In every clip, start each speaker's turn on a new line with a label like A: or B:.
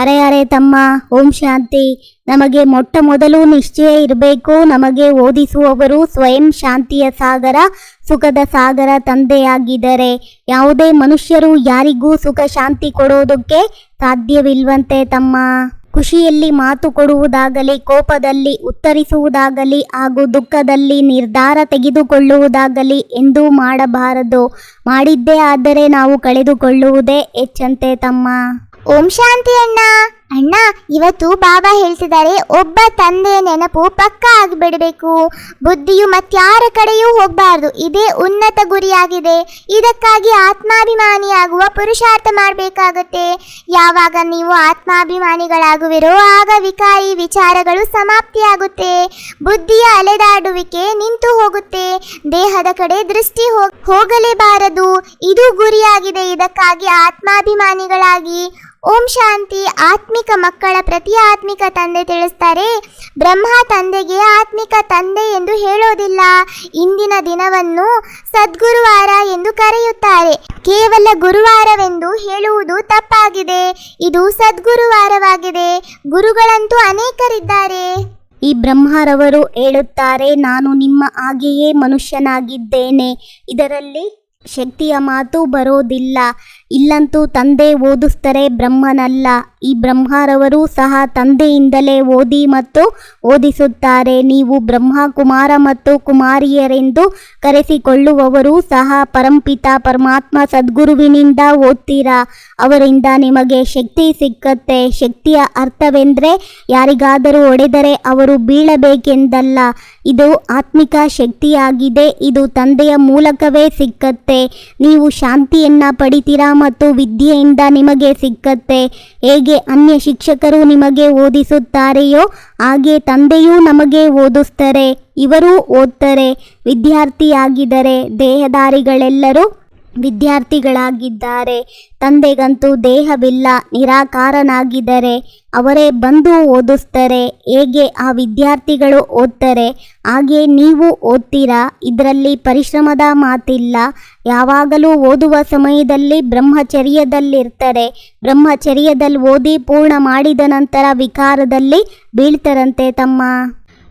A: ಅರೆ ಅರೆ ತಮ್ಮ, ಓಂ ಶಾಂತಿ. ನಮಗೆ ಮೊಟ್ಟ ಮೊದಲು ನಿಶ್ಚಯ ಇರಬೇಕು. ನಮಗೆ ಓದಿಸುವವರು ಸ್ವಯಂ ಶಾಂತಿಯ ಸಾಗರ, ಸುಖದ ಸಾಗರ ತಂದೆಯಾಗಿದ್ದಾರೆ. ಯಾವುದೇ ಮನುಷ್ಯರು ಯಾರಿಗೂ ಸುಖ ಶಾಂತಿ ಕೊಡೋದಕ್ಕೆ ಸಾಧ್ಯವಿಲ್ವಂತೆ ತಮ್ಮ. ಖುಷಿಯಲ್ಲಿ ಮಾತು ಕೊಡುವುದಾಗಲಿ, ಕೋಪದಲ್ಲಿ ಉತ್ತರಿಸುವುದಾಗಲಿ, ಹಾಗೂ ದುಃಖದಲ್ಲಿ ನಿರ್ಧಾರ ತೆಗೆದುಕೊಳ್ಳುವುದಾಗಲಿ ಎಂದೂ ಮಾಡಬಾರದು. ಮಾಡಿದ್ದೇ ಆದರೆ ನಾವು ಕಳೆದುಕೊಳ್ಳುವುದೇ ಹೆಚ್ಚಂತೆ ತಮ್ಮ.
B: ಓಂ ಶಾಂತಿ ಅಣ್ಣ. ಅಣ್ಣ, ಇವತ್ತು ಬಾಬಾ ಹೇಳ್ತಿದ್ದಾರೆ, ಒಬ್ಬ ತಂದೆಯ ನೆನಪು ಪಕ್ಕ ಆಗಿಬಿಡಬೇಕು. ಬುದ್ಧಿಯು ಮತ್ಯಾರ ಕಡೆಯೂ ಹೋಗಬಾರ್ದು, ಇದೇ ಉನ್ನತ ಗುರಿಯಾಗಿದೆ. ಇದಕ್ಕಾಗಿ ಆತ್ಮಾಭಿಮಾನಿಯಾಗುವ ಪುರುಷಾರ್ಥ ಮಾಡಬೇಕಾಗುತ್ತೆ. ಯಾವಾಗ ನೀವು ಆತ್ಮಾಭಿಮಾನಿಗಳಾಗುವಿರೋ, ಆಗ ವಿಕಾರಿ ವಿಚಾರಗಳು ಸಮಾಪ್ತಿಯಾಗುತ್ತೆ. ಬುದ್ಧಿಯ ಅಲೆದಾಡುವಿಕೆ ನಿಂತು ಹೋಗುತ್ತೆ. ದೇಹದ ಕಡೆ ದೃಷ್ಟಿ ಹೋಗ್- ಹೋಗಲೇಬಾರದು. ಇದು ಗುರಿಯಾಗಿದೆ, ಇದಕ್ಕಾಗಿ ಆತ್ಮಾಭಿಮಾನಿಗಳಾಗಿ. ಓಂ ಶಾಂತಿ, ಆತ್ಮಿಕ ಮಕ್ಕಳ ಪ್ರತಿ ಆತ್ಮಿಕ ತಂದೆ ತಿಳಿಸ್ತಾರೆ. ಬ್ರಹ್ಮ ತಂದೆಗೆ ಆತ್ಮಿಕ ತಂದೆ ಎಂದು ಹೇಳೋದಿಲ್ಲ. ಇಂದಿನ ದಿನವನ್ನು ಸದ್ಗುರುವಾರ ಎಂದು ಕರೆಯುತ್ತಾರೆ. ಕೇವಲ ಗುರುವಾರವೆಂದು ಹೇಳುವುದು ತಪ್ಪಾಗಿದೆ. ಇದು ಸದ್ಗುರುವಾರವಾಗಿದೆ. ಗುರುಗಳಂತೂ ಅನೇಕರಿದ್ದಾರೆ.
A: ಈ ಬ್ರಹ್ಮರವರು ಹೇಳುತ್ತಾರೆ, ನಾನು ನಿಮ್ಮ ಹಾಗೆಯೇ ಮನುಷ್ಯನಾಗಿದ್ದೇನೆ. ಇದರಲ್ಲಿ ಶಕ್ತಿಯ ಮಾತು ಬರೋದಿಲ್ಲ. ಇಲ್ಲಂತೂ ತಂದೆ ಓದಿಸ್ತಾರೆ ಬ್ರಹ್ಮನಲ್ಲ. ಈ ಬ್ರಹ್ಮರವರು ಸಹ ತಂದೆಯಿಂದಲೇ ಓದಿ ಮತ್ತು ಓದಿಸುತ್ತಾರೆ. ನೀವು ಬ್ರಹ್ಮ ಕುಮಾರ ಮತ್ತು ಕುಮಾರಿಯರೆಂದು ಕರೆಸಿಕೊಳ್ಳುವವರು ಸಹ ಪರಂಪಿತ ಪರಮಾತ್ಮ ಸದ್ಗುರುವಿನಿಂದ ಓದ್ತೀರಾ? ಅವರಿಂದ ನಿಮಗೆ ಶಕ್ತಿ ಸಿಕ್ಕತ್ತೆ. ಶಕ್ತಿಯ ಅರ್ಥವೆಂದರೆ ಯಾರಿಗಾದರೂ ಒಡೆದರೆ ಅವರು ಬೀಳಬೇಕೆಂದಲ್ಲ. ಇದು ಆತ್ಮಿಕ ಶಕ್ತಿಯಾಗಿದೆ. ಇದು ತಂದೆಯ ಮೂಲಕವೇ ಸಿಕ್ಕತ್ತೆ. ನೀವು ಶಾಂತಿಯನ್ನು ಪಡಿತೀರಾ ಮತ್ತು ವಿದ್ಯೆಯಿಂದ ನಿಮಗೆ ಸಿಕ್ಕತ್ತೆ. ಹೇಗೆ ಅನ್ಯ ಶಿಕ್ಷಕರು ನಿಮಗೆ ಓದಿಸುತ್ತಾರೆಯೋ, ಹಾಗೆ ತಂದೆಯೂ ನಮಗೆ ಓದಿಸ್ತಾರೆ. ಇವರೂ ಓದ್ತಾರೆ. ವಿದ್ಯಾರ್ಥಿಯಾಗಿದ್ದರೆ ದೇಹದಾರಿಗಳೆಲ್ಲರೂ ವಿದ್ಯಾರ್ಥಿಗಳಾಗಿದ್ದಾರೆ. ತಂದೆಗಂತೂ ದೇಹವಿಲ್ಲ, ನಿರಾಕಾರನಾಗಿದ್ದರೆ ಅವರೇ ಬಂದು ಓದಿಸ್ತಾರೆ. ಹೇಗೆ ಆ ವಿದ್ಯಾರ್ಥಿಗಳು ಓದ್ತಾರೆ? ಹಾಗೆ ನೀವು ಓದ್ತೀರಾ? ಇದರಲ್ಲಿ ಪರಿಶ್ರಮದ ಮಾತಿಲ್ಲ. ಯಾವಾಗಲೂ ಓದುವ ಸಮಯದಲ್ಲಿ ಬ್ರಹ್ಮಚರ್ಯದಲ್ಲಿರ್ತಾರೆ. ಬ್ರಹ್ಮಚರ್ಯದಲ್ಲಿ ಓದಿ ಪೂರ್ಣ ಮಾಡಿದ ನಂತರ ವಿಕಾರದಲ್ಲಿ ಬೀಳ್ತಾರಂತೆ ತಮ್ಮ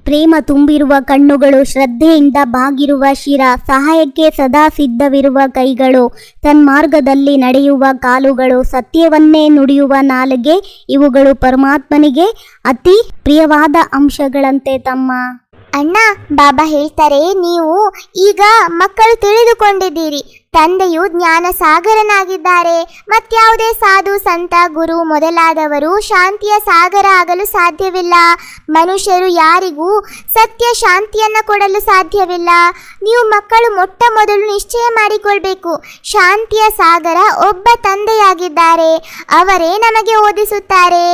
A: ಪ್ರೇಮ ತುಂಬಿರುವ ಕಣ್ಣುಗಳು, ಶ್ರದ್ಧೆಯಿಂದ ಬಾಗಿರುವ ಶಿರ, ಸಹಾಯಕ್ಕೆ ಸದಾ ಸಿದ್ಧವಿರುವ ಕೈಗಳು, ತನ್ಮಾರ್ಗದಲ್ಲಿ ನಡೆಯುವ ಕಾಲುಗಳು, ಸತ್ಯವನ್ನೇ ನುಡಿಯುವ ನಾಲಿಗೆ, ಇವುಗಳು ಪರಮಾತ್ಮನಿಗೆ ಅತಿ ಪ್ರಿಯವಾದ ಅಂಶಗಳಂತೆ ತಮ್ಮ.
B: ಅಣ್ಣ, ಬಾಬಾ ಹೇಳ್ತಾರೆ, ನೀವು ಈಗ ಮಕ್ಕಳು ತಿಳಿದುಕೊಂಡಿದ್ದೀರಿ. ತಂದೆಯು ಜ್ಞಾನ ಸಾಗರನಾಗಿದ್ದಾರೆ ಮತ್ಯಾವುದೇ ಸಾಧು, ಸಂತ, ಗುರು ಮೊದಲಾದವರು ಶಾಂತಿಯ ಸಾಗರ ಆಗಲು ಸಾಧ್ಯವಿಲ್ಲ. ಮನುಷ್ಯರು ಯಾರಿಗೂ ಸತ್ಯ ಶಾಂತಿಯನ್ನು ಕೊಡಲು ಸಾಧ್ಯವಿಲ್ಲ. ನೀವು ಮಕ್ಕಳು ಮೊಟ್ಟ ಮೊದಲು ನಿಶ್ಚಯ ಮಾಡಿಕೊಳ್ಬೇಕು. ಶಾಂತಿಯ ಸಾಗರ ಒಬ್ಬ ತಂದೆಯಾಗಿದ್ದಾರೆ. ಅವರೇ ನಮಗೆ ಓದಿಸುತ್ತಾರೆ.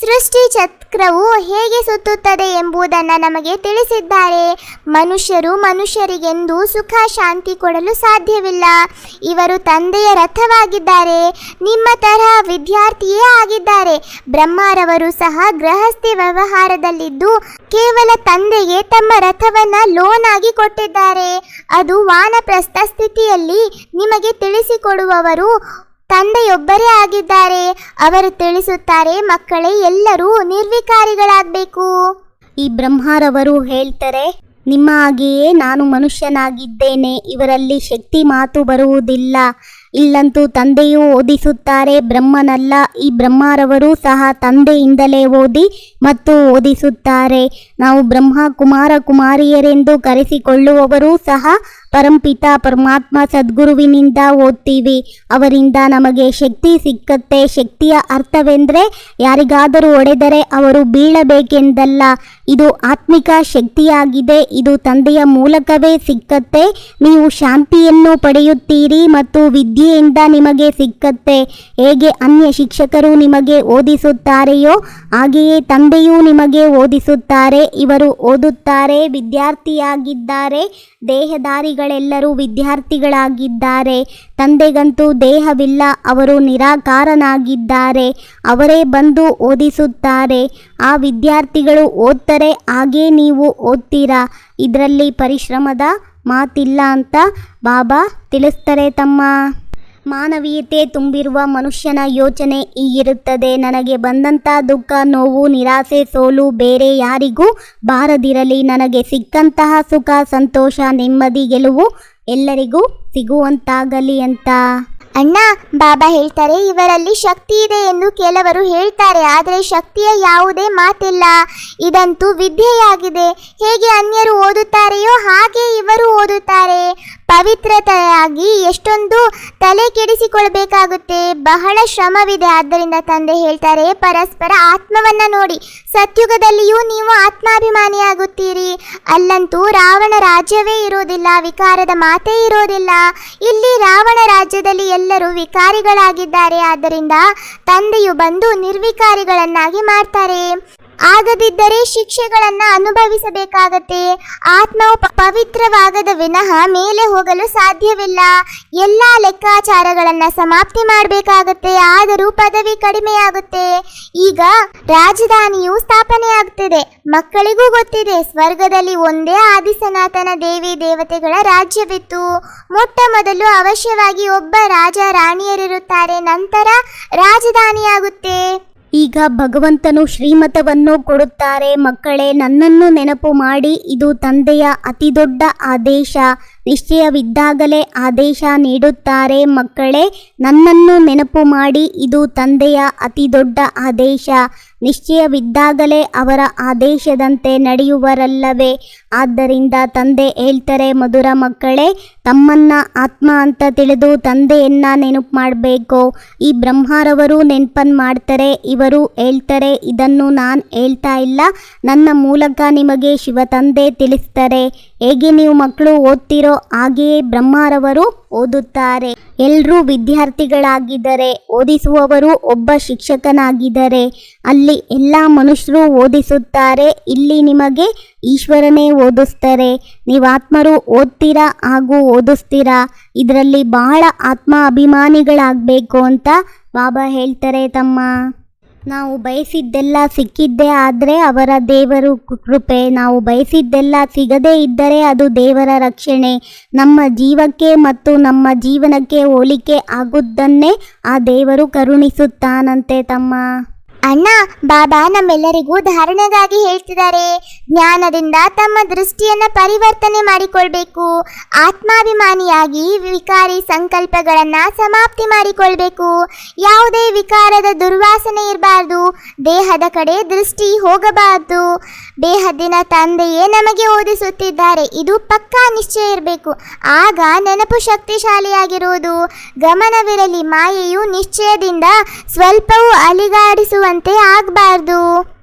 B: ಸೃಷ್ಟಿ ಚಕ್ರವು ಹೇಗೆ ಸುತ್ತುತ್ತದೆ ಎಂಬುದನ್ನು ನಮಗೆ ತಿಳಿಸಿದ್ದಾರೆ. ಮನುಷ್ಯರು ಮನುಷ್ಯರಿಗೆಂದು ಸುಖ, ಶಾಂತಿ ಕೊಡಲು ಸಾಧ್ಯವಿಲ್ಲ. ಇವರು ತಂದೆಯ ರಥವಾಗಿದ್ದಾರೆ. ನಿಮ್ಮ ತರಹ ವಿದ್ಯಾರ್ಥಿಯೇ ಆಗಿದ್ದಾರೆ. ಬ್ರಹ್ಮರವರು ಸಹ ಗೃಹಸ್ಥಿ ವ್ಯವಹಾರದಲ್ಲಿದ್ದು ಕೇವಲ ತಂದೆಗೆ ತಮ್ಮ ರಥವನ್ನ ಲೋನ್ ಆಗಿ ಕೊಟ್ಟಿದ್ದಾರೆ. ಅದು ವಾನಪ್ರಸ್ಥ ಸ್ಥಿತಿಯಲ್ಲಿ ನಿಮಗೆ ತಿಳಿಸಿಕೊಡುವವರು ತಂದೆಯೊಬ್ಬರೇ ಆಗಿದ್ದಾರೆ. ಅವರು ತಿಳಿಸುತ್ತಾರೆ, ಮಕ್ಕಳೇ ಎಲ್ಲರೂ ನಿರ್ವಿಕಾರಿಗಳಾಗಬೇಕು.
A: ಈ ಬ್ರಹ್ಮರವರು ಹೇಳ್ತಾರೆ ನಿಮ್ಮ ಹಾಗೆಯೇ ನಾನು ಮನುಷ್ಯನಾಗಿದ್ದೇನೆ ಇವರಲ್ಲಿ ಶಕ್ತಿ ಮಾತು ಬರುವುದಿಲ್ಲ. ಇಲ್ಲಂತೂ ತಂದೆಯೂ ಓದಿಸುತ್ತಾರೆ, ಬ್ರಹ್ಮನಲ್ಲ, ಈ ಬ್ರಹ್ಮರವರು ಸಹ ತಂದೆಯಿಂದಲೇ ಓದಿ ಮತ್ತು ಓದಿಸುತ್ತಾರೆ. ನಾವು ಬ್ರಹ್ಮ ಕುಮಾರ ಕುಮಾರಿಯರೆಂದು ಕರೆಸಿಕೊಳ್ಳುವವರು ಸಹ ಪರಂಪಿತ ಪರಮಾತ್ಮ ಸದ್ಗುರುವಿನಿಂದ ಓದ್ತೀವಿ. ಅವರಿಂದ ನಮಗೆ ಶಕ್ತಿ ಸಿಕ್ಕತ್ತೆ. ಶಕ್ತಿಯ ಅರ್ಥವೆಂದರೆ ಯಾರಿಗಾದರೂ ಒಡೆದರೆ ಅವರು ಬೀಳಬೇಕೆಂದಲ್ಲ. ಇದು ಆತ್ಮಿಕ ಶಕ್ತಿಯಾಗಿದೆ. ಇದು ತಂದೆಯ ಮೂಲಕವೇ ಸಿಕ್ಕತ್ತೆ. ನೀವು ಶಾಂತಿಯನ್ನು ಪಡೆಯುತ್ತೀರಿ ಮತ್ತು ವಿದ್ಯೆಯಿಂದ ನಿಮಗೆ ಸಿಕ್ಕತ್ತೆ. ಹೇಗೆ ಅನ್ಯ ಶಿಕ್ಷಕರು ನಿಮಗೆ ಓದಿಸುತ್ತಾರೆಯೋ, ಹಾಗೆಯೇ ತಂದೆಯೂ ನಿಮಗೆ ಓದಿಸುತ್ತಾರೆ. ಇವರು ಓದುತ್ತಾರೆ, ವಿದ್ಯಾರ್ಥಿಯಾಗಿದ್ದಾರೆ, ದೇಹದಾರಿಗಳೆಲ್ಲರೂ ವಿದ್ಯಾರ್ಥಿಗಳಾಗಿದ್ದಾರೆ. ತಂದೆಗಂತೂ ದೇಹವಿಲ್ಲ, ಅವರು ನಿರಾಕಾರನಾಗಿದ್ದಾರೆ. ಅವರೇ ಬಂದು ಓದಿಸುತ್ತಾರೆ. ಆ ವಿದ್ಯಾರ್ಥಿಗಳು ಓದ್ತಾರೆ, ಹಾಗೇ ನೀವು ಓದ್ತೀರಾ? ಇದರಲ್ಲಿ ಪರಿಶ್ರಮದ ಮಾತಿಲ್ಲ ಅಂತ ಬಾಬಾ ತಿಳಿಸ್ತಾರೆ ತಮ್ಮ ಮಾನವೀಯತೆ ತುಂಬಿರುವ ಮನುಷ್ಯನ ಯೋಚನೆ ಹೀಗಿರುತ್ತದೆ ನನಗೆ ಬಂದಂಥ ದುಃಖ, ನೋವು, ನಿರಾಸೆ, ಸೋಲು ಬೇರೆ ಯಾರಿಗೂ ಬಾರದಿರಲಿ. ನನಗೆ ಸಿಕ್ಕಂತಹ ಸುಖ, ಸಂತೋಷ, ನೆಮ್ಮದಿ, ಗೆಲುವು ಎಲ್ಲರಿಗೂ ಸಿಗುವಂತಾಗಲಿ ಅಂತ.
B: ಅಣ್ಣ, ಬಾಬಾ ಹೇಳ್ತಾರೆ, ಇವರಲ್ಲಿ ಶಕ್ತಿ ಇದೆ ಎಂದು ಕೆಲವರು ಹೇಳ್ತಾರೆ, ಆದರೆ ಶಕ್ತಿಯ ಯಾವುದೇ ಮಾತಿಲ್ಲ. ಇದಂತೂ ವಿದ್ಯೆಯಾಗಿದೆ. ಹೇಗೆ ಅನ್ಯರು ಓದುತ್ತಾರೆಯೋ ಹಾಗೆ ಇವರು ಓದುತ್ತಾರೆ. ಪವಿತ್ರತೆಯಾಗಿ ಎಷ್ಟೊಂದು ತಲೆ ಕೆಡಿಸಿಕೊಳ್ಬೇಕಾಗುತ್ತೆ ಬಹಳ ಶ್ರಮವಿದೆ. ಆದ್ದರಿಂದ ತಂದೆ ಹೇಳ್ತಾರೆ, ಪರಸ್ಪರ ಆತ್ಮವನ್ನ ನೋಡಿ. ಸತ್ಯುಗದಲ್ಲಿಯೂ ನೀವು ಆತ್ಮಾಭಿಮಾನಿಯಾಗುತ್ತೀರಿ. ಅಲ್ಲಂತೂ ರಾವಣ ರಾಜ್ಯವೇ ಇರೋದಿಲ್ಲ, ವಿಕಾರದ ಮಾತೇ ಇರೋದಿಲ್ಲ. ಇಲ್ಲಿ ರಾವಣ ರಾಜ್ಯದಲ್ಲಿ ಎಲ್ಲರೂ ವಿಕಾರಿಗಳಾಗಿದ್ದಾರೆ. ಆದ್ದರಿಂದ ತಂದೆಯು ಬಂದು ನಿರ್ವಿಕಾರಿಗಳನ್ನಾಗಿ ಮಾಡ್ತಾರೆ. ಆಗದಿದ್ದರೆ ಶಿಕ್ಷೆಗಳನ್ನು ಅನುಭವಿಸಬೇಕಾಗತ್ತೆ. ಆತ್ಮವು ಪವಿತ್ರವಾಗದ ವಿನಃ ಮೇಲೆ ಹೋಗಲು ಸಾಧ್ಯವಿಲ್ಲ. ಎಲ್ಲ ಲೆಕ್ಕಾಚಾರಗಳನ್ನು ಸಮಾಪ್ತಿ ಮಾಡಬೇಕಾಗತ್ತೆ. ಆದರೂ ಪದವಿ ಕಡಿಮೆಯಾಗುತ್ತೆ. ಈಗ ರಾಜಧಾನಿಯು ಸ್ಥಾಪನೆಯಾಗುತ್ತಿದೆ ಮಕ್ಕಳಿಗೂ ಗೊತ್ತಿದೆ, ಸ್ವರ್ಗದಲ್ಲಿ ಒಂದೇ ಆದಿಸನಾತನ ದೇವಿ ದೇವತೆಗಳ ರಾಜ್ಯವಿತ್ತು. ಮೊಟ್ಟ ಮೊದಲು ಅವಶ್ಯವಾಗಿ ಒಬ್ಬ ರಾಜ ರಾಣಿಯರಿರುತ್ತಾರೆ. ನಂತರ ರಾಜಧಾನಿಯಾಗುತ್ತೆ.
A: ಈಗ ಭಗವಂತನು ಶ್ರೀಮತವನ್ನು ಕೊಡುತ್ತಾರೆ. ಮಕ್ಕಳೇ ನನ್ನನ್ನು ನೆನಪು ಮಾಡಿ. ಇದು ತಂದೆಯ ಅತಿದೊಡ್ಡ ಆದೇಶ. ನಿಶ್ಚಯವಿದ್ದಾಗಲೇ ಆದೇಶ ನೀಡುತ್ತಾರೆ ಮಕ್ಕಳೇ, ನನ್ನನ್ನು ನೆನಪು ಮಾಡಿ, ಇದು ತಂದೆಯ ಅತಿದೊಡ್ಡ ಆದೇಶ. ನಿಶ್ಚಯವಿದ್ದಾಗಲೇ ಅವರ ಆದೇಶದಂತೆ ನಡೆಯುವರಲ್ಲವೇ? ಆದ್ದರಿಂದ ತಂದೆ ಹೇಳ್ತಾರೆ, ಮಧುರ ಮಕ್ಕಳೇ, ತಮ್ಮನ್ನ ಆತ್ಮ ಅಂತ ತಿಳಿದು ತಂದೆಯನ್ನ ನೆನಪು ಮಾಡಬೇಕು. ಈ ಬ್ರಹ್ಮರವರು ನೆನಪನ್ನು ಮಾಡ್ತಾರೆ, ಇವರು ಹೇಳ್ತಾರೆ, ಇದನ್ನು ನಾನು ಹೇಳ್ತಾ ಇಲ್ಲ, ನನ್ನ ಮೂಲಕ ನಿಮಗೆ ಶಿವ ತಂದೆ ತಿಳಿಸ್ತಾರೆ. ಹೇಗೆ ನೀವು ಮಕ್ಕಳು ಓದ್ತಿರೋ ಹಾಗೆಯೇ ಬ್ರಹ್ಮರವರು ಓದುತ್ತಾರೆ. ಎಲ್ಲರೂ ವಿದ್ಯಾರ್ಥಿಗಳಾಗಿದ್ದಾರೆ ಓದಿಸುವವರು ಒಬ್ಬ ಶಿಕ್ಷಕನಾಗಿದ್ದಾರೆ ಅಲ್ಲಿ ಎಲ್ಲ ಮನುಷ್ಯರು ಓದಿಸುತ್ತಾರೆ. ಇಲ್ಲಿ ನಿಮಗೆ ಈಶ್ವರನೇ ಓದಿಸ್ತಾರೆ. ನೀವು ಆತ್ಮರು ಓದ್ತೀರಾ ಹಾಗೂ ಓದಿಸ್ತೀರಾ? ಇದರಲ್ಲಿ ಬಹಳ ಆತ್ಮ ಅಭಿಮಾನಿಗಳಾಗಬೇಕು ಅಂತ ಬಾಬಾ ಹೇಳ್ತಾರೆ ತಮ್ಮ. ನಾವು ಬಯಸಿದ್ದೆಲ್ಲ ಸಿಕ್ಕಿದ್ದೇ ಆದರೆ ಅವರ ದೇವರು ಕೃಪೆ. ನಾವು ಬಯಸಿದ್ದೆಲ್ಲ ಸಿಗದೇ ಇದ್ದರೆ ಅದು ದೇವರ ರಕ್ಷಣೆ. ನಮ್ಮ ಜೀವಕ್ಕೆ ಮತ್ತು ನಮ್ಮ ಜೀವನಕ್ಕೆ ಹೋಲಿಕೆ ಆಗುದನ್ನೇ ಆ ದೇವರು ಕರುಣಿಸುತ್ತಾನಂತೆ ತಮ್ಮ.
B: ಅಣ್ಣ, ಬಾಬಾ ನಮ್ಮೆಲ್ಲರಿಗೂ ಧಾರಣೆಗಾಗಿ ಹೇಳ್ತಿದ್ದಾರೆ. ಜ್ಞಾನದಿಂದ ತಮ್ಮ ದೃಷ್ಟಿಯನ್ನ ಪರಿವರ್ತನೆ ಮಾಡಿಕೊಳ್ಬೇಕು. ಆತ್ಮಾಭಿಮಾನಿಯಾಗಿ ವಿಕಾರಿ ಸಂಕಲ್ಪಗಳನ್ನ ಸಮಾಪ್ತಿ ಮಾಡಿಕೊಳ್ಬೇಕು. ಯಾವುದೇ ವಿಕಾರದ ದುರ್ವಾಸನೆ ಇರಬಾರ್ದು. ದೇಹದ ಕಡೆ ದೃಷ್ಟಿ ಹೋಗಬಾರ್ದು. ದೇಹದಿನ ತಂದೆಯೇ ನಮಗೆ ಓದಿಸುತ್ತಿದ್ದಾರೆ. ಇದು ಪಕ್ಕಾ ನಿಶ್ಚಯ ಇರಬೇಕು. ಆಗ ನೆನಪು ಶಕ್ತಿಶಾಲಿಯಾಗಿರುವುದು. ಗಮನವಿರಲಿ, ಮಾಯೆಯು ನಿಶ್ಚಯದಿಂದ ಸ್ವಲ್ಪವೂ ಅಲಿಗಾಡಿಸುವಂತೆ ಆಗಬಾರ್ದು.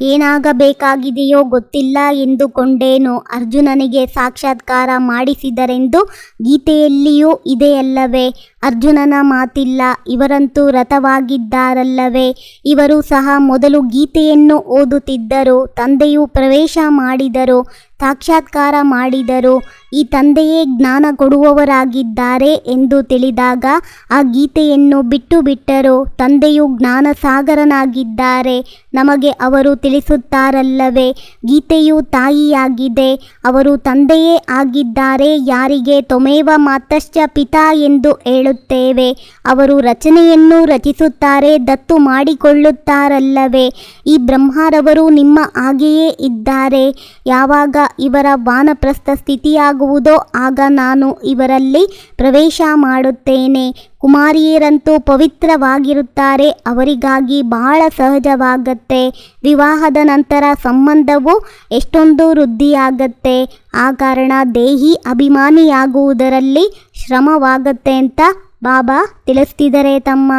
A: ಏನಾಗಬೇಕಾಗಿದೆಯೋ ಗೊತ್ತಿಲ್ಲ ಎಂದುಕೊಂಡೇನು ಅರ್ಜುನನಿಗೆ ಸಾಕ್ಷಾತ್ಕಾರ ಮಾಡಿಸಿದರೆಂದು ಗೀತೆಯಲ್ಲಿಯೂ ಇದೆಯಲ್ಲವೇ ಅರ್ಜುನನ ಮಾತಿಲ್ಲ, ಇವರಂತೂ ರಥವಾಗಿದ್ದಾರಲ್ಲವೇ. ಇವರು ಸಹ ಮೊದಲು ಗೀತೆಯನ್ನು ಓದುತ್ತಿದ್ದರು, ತಂದೆಯು ಪ್ರವೇಶ ಮಾಡಿದರು. ಸಾಕ್ಷಾತ್ಕಾರ ಮಾಡಿದರು ಈ ತಂದೆಯೇ ಜ್ಞಾನ ಕೊಡುವವರಾಗಿದ್ದಾರೆ ಎಂದು ತಿಳಿದಾಗ ಆ ಗೀತೆಯನ್ನು ಬಿಟ್ಟು ಬಿಟ್ಟರು ತಂದೆಯು ಜ್ಞಾನ ಸಾಗರನಾಗಿದ್ದಾರೆ ನಮಗೆ ಅವರು ತಿಳಿಸುತ್ತಾರಲ್ಲವೇ, ಗೀತೆಯು ತಾಯಿಯಾಗಿದೆ, ಅವರು ತಂದೆಯೇ ಆಗಿದ್ದಾರೆ, ಯಾರಿಗೆ ತೊಮೇವ ಮಾತಶ್ಚ ಪಿತಾ ಎಂದು ಹೇಳುತ್ತೇವೆ, ಅವರು ರಚನೆಯನ್ನು ರಚಿಸುತ್ತಾರೆ, ದತ್ತು ಮಾಡಿಕೊಳ್ಳುತ್ತಾರಲ್ಲವೇ, ಈ ಬ್ರಹ್ಮರವರು ನಿಮ್ಮ ಹಾಗೆಯೇ ಇದ್ದಾರೆ, ಯಾವಾಗ ಇವರ ವಾನಪ್ರಸ್ಥ ಸ್ಥಿತಿಯಾಗುವುದೋ ಆಗ ನಾನು ಇವರಲ್ಲಿ ಪ್ರವೇಶ ಮಾಡುತ್ತೇನೆ. ಕುಮಾರಿಯರಂತೂ ಪವಿತ್ರವಾಗಿರುತ್ತಾರೆ, ಅವರಿಗಾಗಿ ಬಹಳ ಸಹಜವಾಗತ್ತೆ. ವಿವಾಹದ ನಂತರ ಸಂಬಂಧವು ಎಷ್ಟೊಂದು ವೃದ್ಧಿಯಾಗತ್ತೆ. ಆ ಕಾರಣ ದೇಹಿ ಅಭಿಮಾನಿಯಾಗುವುದರಲ್ಲಿ ಶ್ರಮವಾಗತ್ತೆ ಅಂತ ಬಾಬಾ ತಿಳಿಸ್ತಿದ್ದಾರೆ ತಮ್ಮ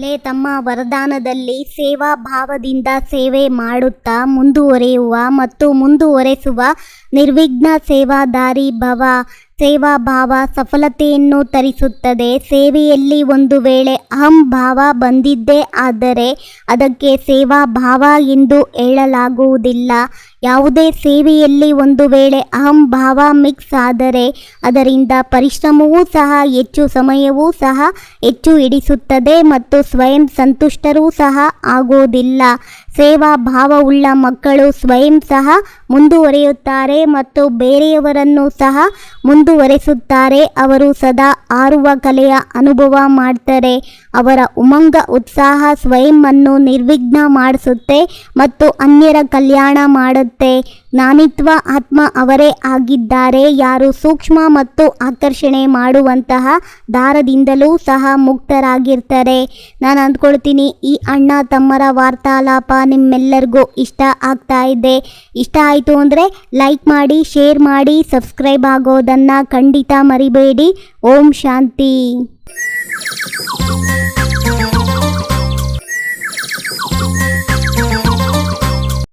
A: ಲೇ ತಮ್ಮ ವರದಾನದಲ್ಲಿ ಸೇವಾ ಭಾವದಿಂದ ಸೇವೆ ಮಾಡುತ್ತಾ ಮುಂದುವರೆಯುವ ಮತ್ತು ಮುಂದುವರೆಸುವ ನಿರ್ವಿಘ್ನ ಸೇವಾದಾರಿ ಭವ ಸೇವಾ ಭಾವ ಸಫಲತೆಯನ್ನು ತರಿಸುತ್ತದೆ. ಸೇವೆಯಲ್ಲಿ ಒಂದು ವೇಳೆ ಅಹಂ ಭಾವ ಬಂದಿದ್ದೇ ಆದರೆ ಅದಕ್ಕೆ ಸೇವಾ ಭಾವ ಎಂದು ಹೇಳಲಾಗುವುದಿಲ್ಲ. ಯಾವುದೇ ಸೇವೆಯಲ್ಲಿ ಒಂದು ವೇಳೆ ಅಹಂ ಭಾವ ಮಿಕ್ಸ್ ಆದರೆ ಅದರಿಂದ ಪರಿಶ್ರಮವೂ ಸಹ, ಹೆಚ್ಚು ಸಮಯವೂ ಸಹ ಹೆಚ್ಚು ಹಿಡಿಸುತ್ತದೆ ಮತ್ತು ಸ್ವಯಂ ಸಂತುಷ್ಟರೂ ಸಹ ಆಗೋದಿಲ್ಲ. ಸೇವಾ ಭಾವವುಳ್ಳ ಮಕ್ಕಳು ಸ್ವಯಂ ಸಹ ಮುಂದುವರಿಯುತ್ತಾರೆ ಮತ್ತು ಬೇರೆಯವರನ್ನು ಸಹ ಮುಂದುವರೆಸುತ್ತಾರೆ. ಅವರು ಸದಾ ಆರುವ ಕಲೆಯ ಅನುಭವ ಮಾಡ್ತಾರೆ. ಅವರ ಉಮಂಗ ಉತ್ಸಾಹ ಸ್ವಯಂ ಅನ್ನು ನಿರ್ವಿಘ್ನ ಮಾಡಿಸುತ್ತೆ ಮತ್ತು ಅನ್ಯರ ಕಲ್ಯಾಣ ಮಾಡುತ್ತೆ. ಜ್ಞಾನಿತ್ವ ಆತ್ಮ ಅವರೇ ಆಗಿದ್ದಾರೆ. ಯಾರು ಸೂಕ್ಷ್ಮ ಮತ್ತು ಆಕರ್ಷಣೆ ಮಾಡುವಂತಹ ದಾರದಿಂದಲೂ ಸಹ ಮುಕ್ತರಾಗಿರ್ತಾರೆ. ನಾನು ಅಂದ್ಕೊಳ್ತೀನಿ, ಈ ಅಣ್ಣ ತಮ್ಮರ ವಾರ್ತಾಲಾಪ ನಿಮ್ಮೆಲ್ಲರಿಗೂ ಇಷ್ಟ ಆಗ್ತಾ ಇದೆ. ಇಷ್ಟ ಆಯಿತು ಅಂದರೆ ಲೈಕ್ ಮಾಡಿ, ಶೇರ್ ಮಾಡಿ, ಸಬ್ಸ್ಕ್ರೈಬ್ ಆಗೋದನ್ನು ಖಂಡಿತ ಮರಿಬೇಡಿ. ಓಂ ಶಾಂತಿ.